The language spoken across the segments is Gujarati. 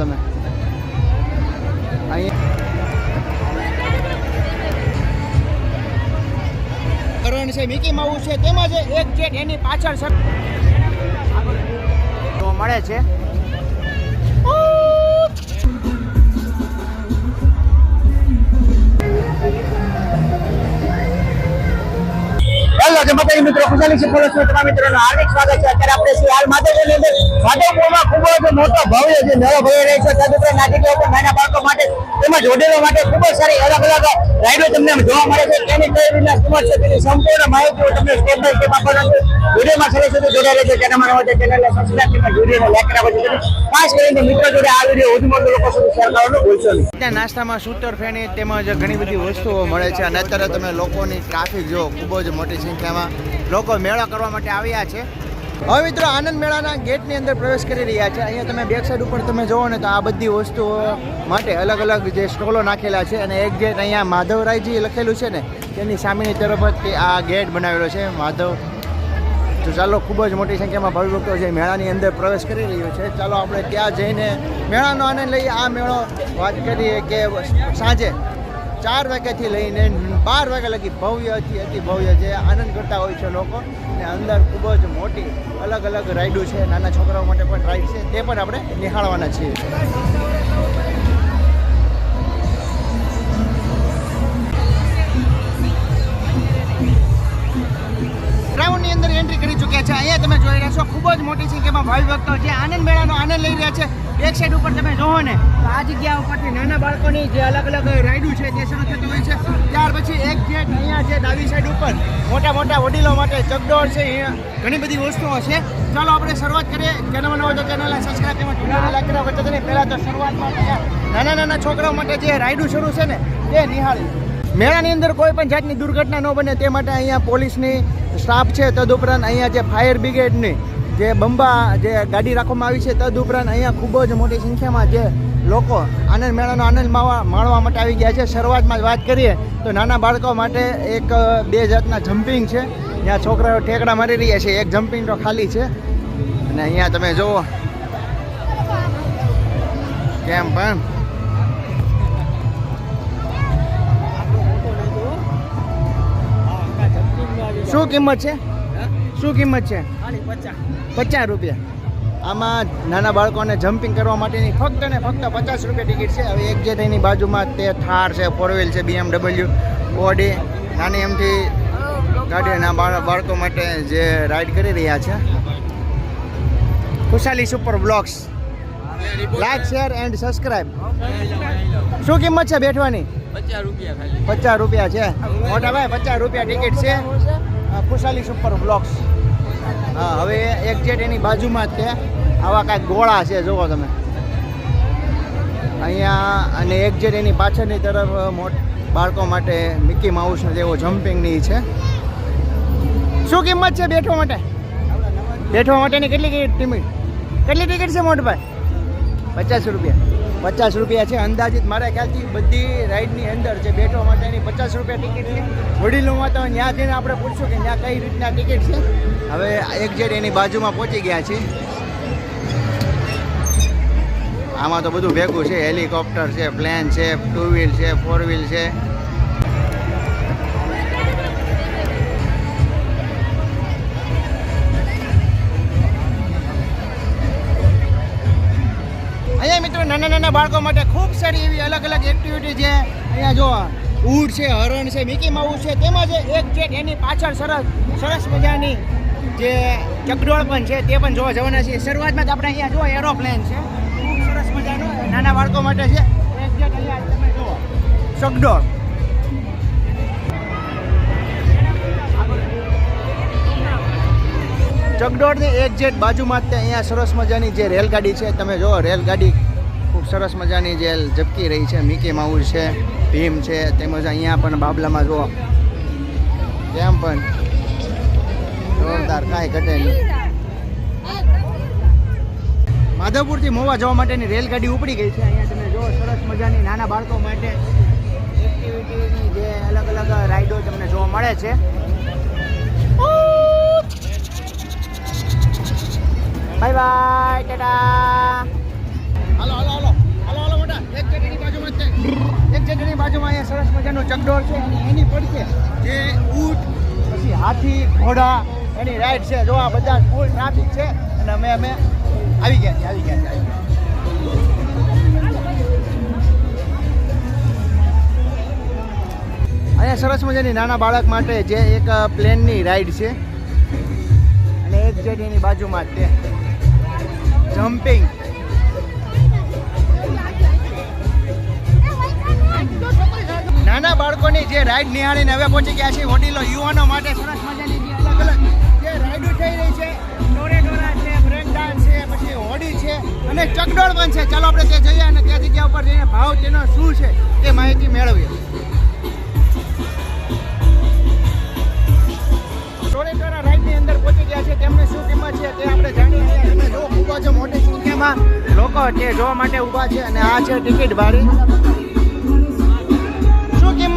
તમે. અહીંયા કરણ છે મિકી માઉસ છે તેમજ એક જેટ એની પાછળ મળે છે. મિત્રો હાર્દિક સ્વાગત છે. અત્યારે આપણે છીએ હાલ માધવપુરની અંદર. માધવપુરમાં ખૂબ જ મોટો ભવ્ય જે મેળો ભરી રહ્યો છે. તદુપરાંત નાગરિકો ઉપર નાના બાળકો માટે, તેમજ વડીલો માટે ખૂબ જ સારી અલગ અલગ રાઈડો તમને જોવા મળે છે. તેની કઈ છે તેની સંપૂર્ણ માહિતી તમને સ્ટેપ બાય સ્ટેપ આપવાનો વિડીયોમાં છેલ્લે સુધી જોડાઈ રહેજો ચેનલમાં નવા ચેનલને સબસ્ક્રાઇબ તેમજ વિડીયોને લાઈક કરવા જોઈએ ખાસ કરીને મિત્રો જોડે આ વીડિયો વધુ વધુ લોકો સુધી શેર કરવાનું ભૂલશો નહીં. નાસ્તામાં સૂતર ફેણી તેમજ ઘણી બધી વસ્તુઓ મળે છે. અને અત્યારે તમે લોકોની ટ્રાફિક જો ખૂબ જ મોટી સંખ્યામાં લોકો મેળો કરવા માટે આવ્યા છે. હવે મિત્રો આનંદ મેળાના ગેટની અંદર પ્રવેશ કરી રહ્યા છે. અહીંયા તમે બેક સાઈડ ઉપર તમે જોવો ને તો આ બધી વસ્તુઓ માટે અલગ અલગ જે સ્ટોલો નાખેલા છે અને એક ગેટ અહીંયા માધવરાયજી લખેલું છે ને, તેની સામેની તરફ જ આ ગેટ બનાવેલો છે. માધવ તો ચાલો, ખૂબ જ મોટી સંખ્યામાં ભાવિભક્તો જે મેળાની અંદર પ્રવેશ કરી રહ્યો છે. ચાલો, આપણે ત્યાં જઈને મેળાનો આનંદ લઈએ. આ મેળો વાત કરીએ કે સાંજે ચાર વાગ્યાથી લઈને બાર વાગ્યા લગી ભવ્યથી અતિ ભવ્ય જે આનંદ કરતા હોય છે લોકો. અને અંદર ખૂબ જ મોટી અલગ અલગ રાઈડો છે. નાના છોકરાઓ માટે પણ રાઈડ છે. તે પણ આપણે નિહાળવાના છીએ. ગ્રાઉન્ડની અંદર એન્ટ્રી કરી ચૂક્યા છે. અહીંયા તમે જોઈ રહ્યા છો, ખૂબ જ મોટી સંખ્યામાં ભાવિ ભક્તો જે આનંદ મેળાનો આનંદ લઈ રહ્યા છે. એક સાઈડ ઉપર તમે જોવો ને, તો આ જગ્યા ઉપરથી નાના બાળકોની જે અલગ અલગ રાઈડો છે તે શરૂ થતી હોય છે. ત્યાર પછી એક જે અહીંયા છે ડાબી સાઈડ ઉપર મોટા મોટા વડીલો માટે ચકડોળ છે. ઘણી બધી વસ્તુઓ છે. ચાલો આપણે શરૂઆત કરીએ. ચેનલ નવો તો ચેનલને સબસ્ક્રાઈબ તેમજ વિડીયોને લાઈક વચ્ચે પહેલાં તો શરૂઆતમાં નાના નાના છોકરાઓ માટે જે રાઈડો શરૂ છે ને, તે નિહાળી મેળાની અંદર કોઈ પણ જાતની દુર્ઘટના ન બને તે માટે અહીંયા પોલીસની સ્ટાફ છે. તદુપરાંત અહીંયા જે ફાયર બ્રિગેડની જે બંબા જે ગાડી રાખવામાં આવી છે, તદુપરાંત અહીંયા ખૂબ જ મોટી સંખ્યામાં જે લોકો આનંદ મેળાનો આનંદ માવા, માણવા માટે આવી ગયા છે. શરૂઆતમાં જ વાત કરીએ તો નાના બાળકો માટે એક, બે જાતના જમ્પિંગ છે. જ્યાં છોકરાઓ ઠેકડા મારી રહ્યા છે. એક જમ્પિંગ તો ખાલી છે. અને અહીંયા તમે જુઓ. કેમ પણ? શું કિંમત છે? શું કિંમત છે? પચાસ. રૂપિયા. આમાં નાના બાળકોને જમ્પિંગ કરવા માટેની ફક્ત ને ફક્ત પચાસ રૂપિયા ટિકિટ છે. હવે એક જે તેની બાજુમાં તે થાર છે ફોર વ્હીલ છે બીએમડબલ્યુ ઓડી નાની એમથી ગાડીના બાળકો માટે જે રાઈડ કરી રહ્યા છે. Khushali super blocks like share and subscribe શું કિંમત છે બેઠવાની? પચાસ રૂપિયા પચાસ રૂપિયા છે. મોટા ભાઈ પચાસ રૂપિયા ટિકિટ છે. ખુશાલી સુપર બ્લોક્સ હા, હવે એક્ઝેટ એની બાજુમાં જ છે. આવા કાંઈક ગોળા છે, જુઓ તમે. અહીંયા અને એક જેટ એની પાછળની તરફ મોટ બાળકો માટે મિકી માઉસ જેવો જમ્પિંગની છે. શું કિંમત છે બેઠવા માટે? બેઠવા માટેની કેટલી ટિકિટ કેટલી ટિકિટ છે મોટભાઈ? પચાસ રૂપિયા. પચાસ રૂપિયા છે. અંદાજિત મારા ખ્યાલથી બધી રાઈડની અંદર જે બેઠવા માટેની પચાસ રૂપિયા ટિકિટ છે, વડીલોમાં તો ત્યાં જઈને આપણે પૂછશું કે ત્યાં કઈ રીતના ટિકિટ છે. હવે એક જેડ એની બાજુમાં પહોંચી ગયા છે. આમાં તો બધું ભેગું છે. હેલિકોપ્ટર છે, પ્લેન છે, ટુ વ્હીલ છે, ફોર વ્હીલ છે. નાના નાના બાળકો માટે ખૂબ સારી એવી અલગ અલગ એક્ટિવિટી છે. અહીંયા જો ઊંટ છે, હરણ છે મિકી માઉસ છે, તેમાં એક જેટ એની પાછળ સરસ સરસ મજાની જે ચકડોળ પણ છે, તે પણ જોવા જવાના છે શરૂઆતમાં જ આપણે અહીંયા જોવા એરોપ્લેન છે, ખૂબ સરસ મજાનો નાના બાળકો માટે છે. એક અહીંયા તમે જુઓ. ચકડોળ. ચકડોળની એક જેટ બાજુમાં જ અહીંયા સરસ મજાની જે રેલગાડી છે, તમે જુઓ, રેલગાડી સરસ મજાની જે ઝબકી રહી છે મિકી માઉસ છે, ભીમ છે, તેમજ અહીંયા પણ બાબલામાં જુઓ. તેમ પણ? જોરદાર, કાંઈ ઘટે નહીં. માધવપુરથી મોવા જવા માટેની રેલગાડી ઉપડી ગઈ છે. અહીંયા તમે જુઓ, સરસ મજાની નાના બાળકો માટે એક્ટિવિટીની જે અલગ અલગ રાઈડો તમને જોવા મળે છે. Bye bye tata. સરસ ચકડોળ છે અને એની પડશે જે ઊંટ, પછી હાથી, ઘોડા, એની રાઈડ છે. જો આ બધા ફૂલ ટ્રાફિક છે અને અમે અમે આવી ગયા છીએ, આવી ગયા છીએ અહીંયા સરસ મજાની નાના બાળક માટે જે એક પ્લેનની રાઈડ છે. અને એક જેટ એની બાજુમાં તે. જમ્પિંગ. બાળકોની જે રાઈડ નિહાળીને હવે પહોંચી ગયા છે વડીલો, યુવાનો માટે સરસ મજાની જે અલગ અલગ જે રાઈડો થઈ રહી છે. ડોરેડોરા છે બ્રેક ડાન્સ છે, પછી હોડી છે અને ચકડોળ પણ છે. ચાલો આપણે ત્યાં જઈએ અને ત્યાં જગ્યા ઉપર જઈને ભાવ તેનો શું છે તે માહિતી મેળવીએ. ટોરેટોરા રાઈડની અંદર પહોંચી ગયા છે. તેમની શું કિંમત છે તે આપણે જાણીએ તમે જો ખૂબ જ મોટી સંખ્યામાં લોકો તે જોવા માટે ઊભા છે અને આ છે ટિકિટ શું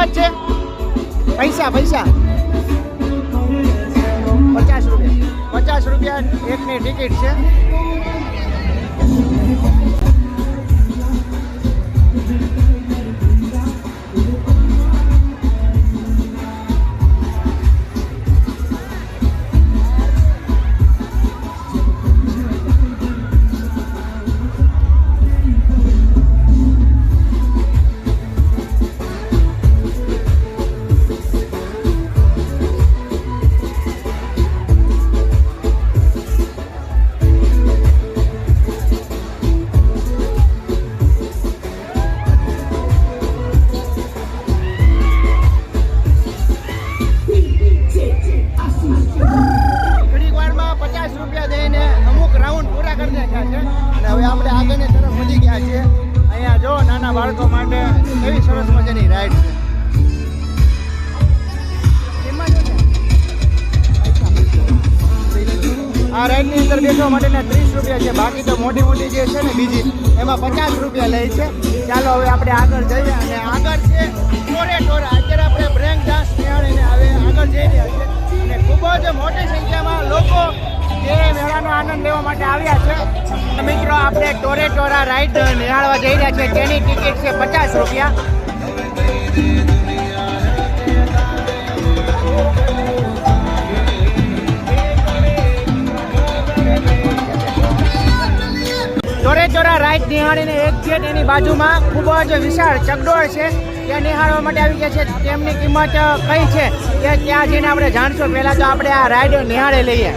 કિંમત છે? પૈસા પૈસા. પચાસ રૂપિયા. પચાસ રૂપિયા એકની ટિકિટ છે. મજાની રાઈડ છે. આ રાઈડની અંદર બેસવા માટેના ત્રીસ રૂપિયા છે. બાકી તો મોટી મોટી જે છે ને બીજી, એમાં પચાસ રૂપિયા લે છે. ચાલો હવે આપણે આગળ જઈએ અને આગળ છે ટોરે ટોરા. અત્યારે આપણે બ્રેક ડાન્સ નિહાળીને હવે આગળ જઈ રહ્યા છે અને ખૂબ જ મોટી સંખ્યામાં લોકો જે મેળાનો આનંદ લેવા માટે આવ્યા છે. મિત્રો, આપણે ટોરે ટોરા રાઈડ નિહાળવા જઈ રહ્યા છે તેની ટિકિટ છે પચાસ રૂપિયા. ચોરે ચોરા રાઈડ નિહાળીને એક છે તેની બાજુમાં ખૂબ જ વિશાળ ચકડોળ છે. ત્યાં નિહાળવા માટે આવી ગયા છે. તેમની કિંમત કઈ છે કે ત્યાં જઈને આપણે જાણશું. પહેલાં તો આપણે આ રાઈડ નિહાળે લઈએ.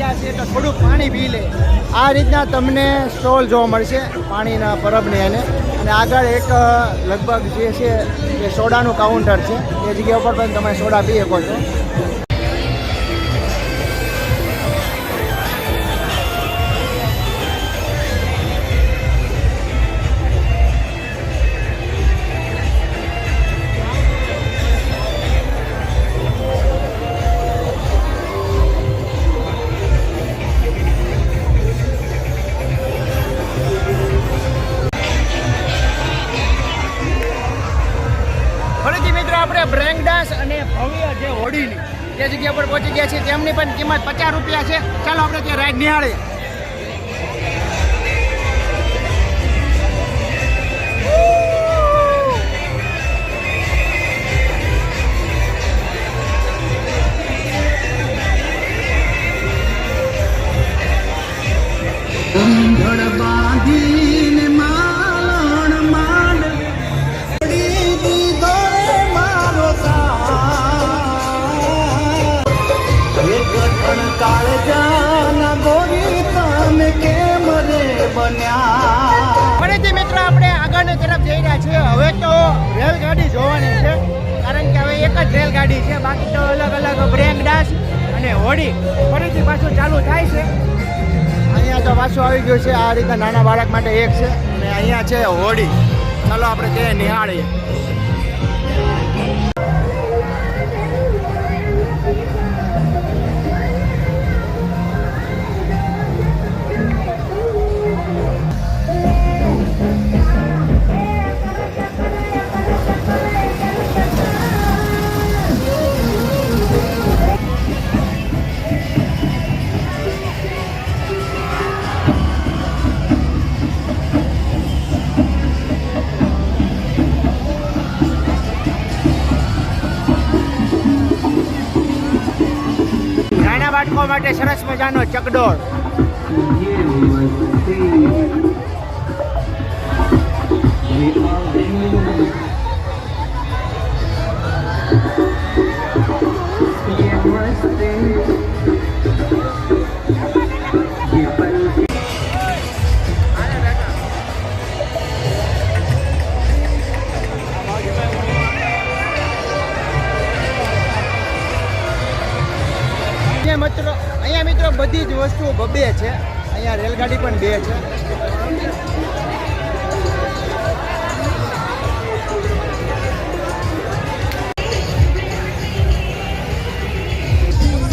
ગયા છે તો થોડું પાણી પી લે. આ રીતના તમને સ્ટોલ જોવા મળશે પાણીના પરબને એને. અને આગળ એક લગભગ જે છે એ સોડાનું કાઉન્ટર છે. એ જગ્યા ઉપર પણ તમે સોડા પી શકો છો. જે જગ્યા પર પહોંચી ગયા છે તેમની પણ કિંમત પચાસ રૂપિયા છે. ચાલો આપણે ત્યાં રાઈડ નિહાળીએ. તરફ જઈ રહ્યા છીએ હવે તો રેલગાડી જોવાની છે. કારણ કે હવે એક જ રેલગાડી છે. બાકી તો અલગ અલગ બ્રેક ડાન્સ અને હોળી ફરીથી પાછું ચાલુ થાય છે. અહીંયા તો પાછું આવી ગયું છે. આ રીતે નાના બાળક માટે એક છે. અને અહીંયા છે હોળી ચાલો આપણે તે નિહાળીએ. માટે સરસ મજાનો ચકડોળ. અહીંયા રેલગાડી પણ બે છે.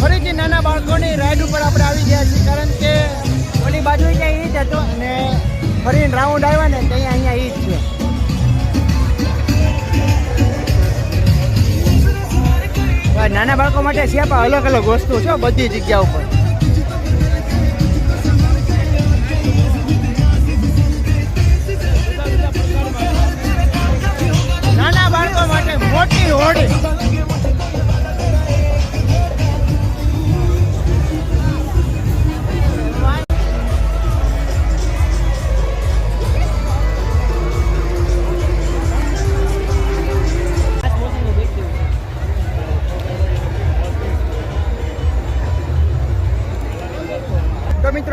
ફરીથી નાના બાળકોની રાઈડ ઉપર આપણે આવી ગયા છીએ, કારણ કે ઓલી બાજુ ઈ જ હતો અને ફરી રાઉન્ડ આવ્યા ને ત્યાં અહીંયા ઈ જ છે નાના બાળકો માટે પણ અલગ અલગ વસ્તુ છે બધી જગ્યા ઉપર. મોટી હોડી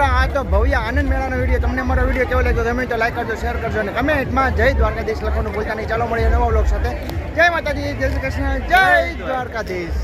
આ તો ભવ્ય આનંદ મેળાનો વીડિયો. તમને મારો વીડિયો કેવો લાગ્યો? ગમે તો લાઈક કરજો શેર કરજો અને કમેન્ટમાં જય દ્વારકાધીશ લખવાનું ભૂલતા નહીં. ચાલો મળીએ નવા બ્લોગ સાથે. જય માતાજી જય શ્રી કૃષ્ણ જય દ્વારકાધીશ.